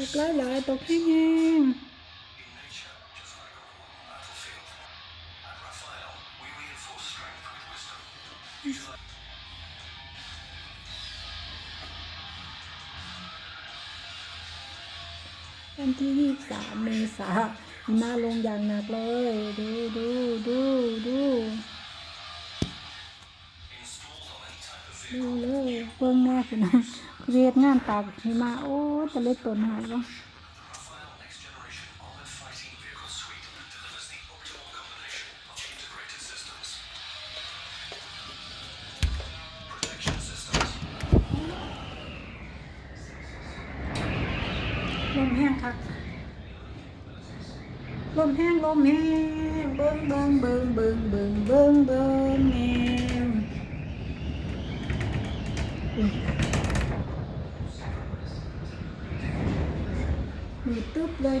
ตกหลายหลายตกแห้งวันที่ยี่สามเมษาหิมาลงอย่างหนักเลย ดูดูดูดูดูเลยเบิ่งแน่คุณ เรียดงานตากหิมาโอ้ตะเล็ดตนหายวะลมแห้งครับลมแห้งลมแห้งเบิ้งเบิ้งเบิ้งเบิ้งเบิ้งเบิ้งเบิ้งแห้ง อุ้ยมีตึ๊บเลย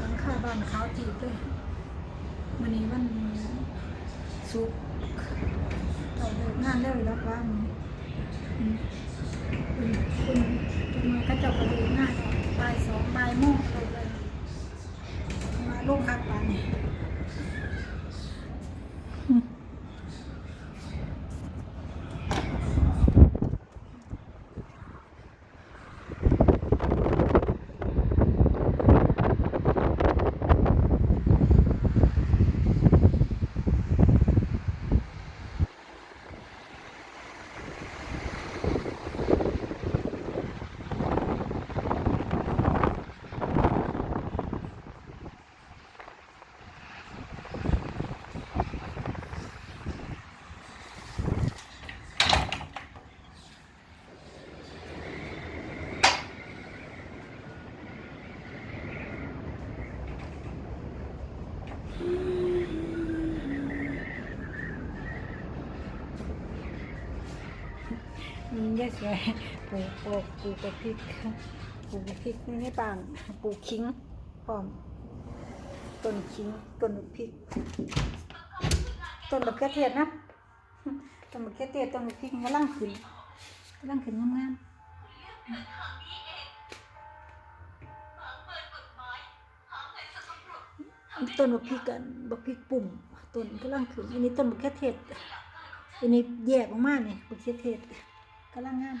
หลังคาบ้านเขาจีบเลยมันนี้วันสุกร์เราเลิกงานแล้วบว่ามันอืมอืมคุณจะมาก็จะไปเลิกงานบ่ายสองบ่ายโมงไปเลยมาลูกพักป่านนี่ นี่ยายสวยปลูกปลูกปลูกกระพริกปลูกกระพริกนี่ในป่านปลูกขิงพร้อมต้นขิงต้นพริกต้นบักเขือเทศนะต้นบักเขือเทศต้นพริกกำลังขึ้นกำลังขึ้นงามๆ ต้นบักพริกกันบักพริกปุ่มต้นกำลังขึ้นอันนี้ต้นบักเขือเทศอันนี้แยกออกมาเนี่ยบักเขือเทศกำลังงาม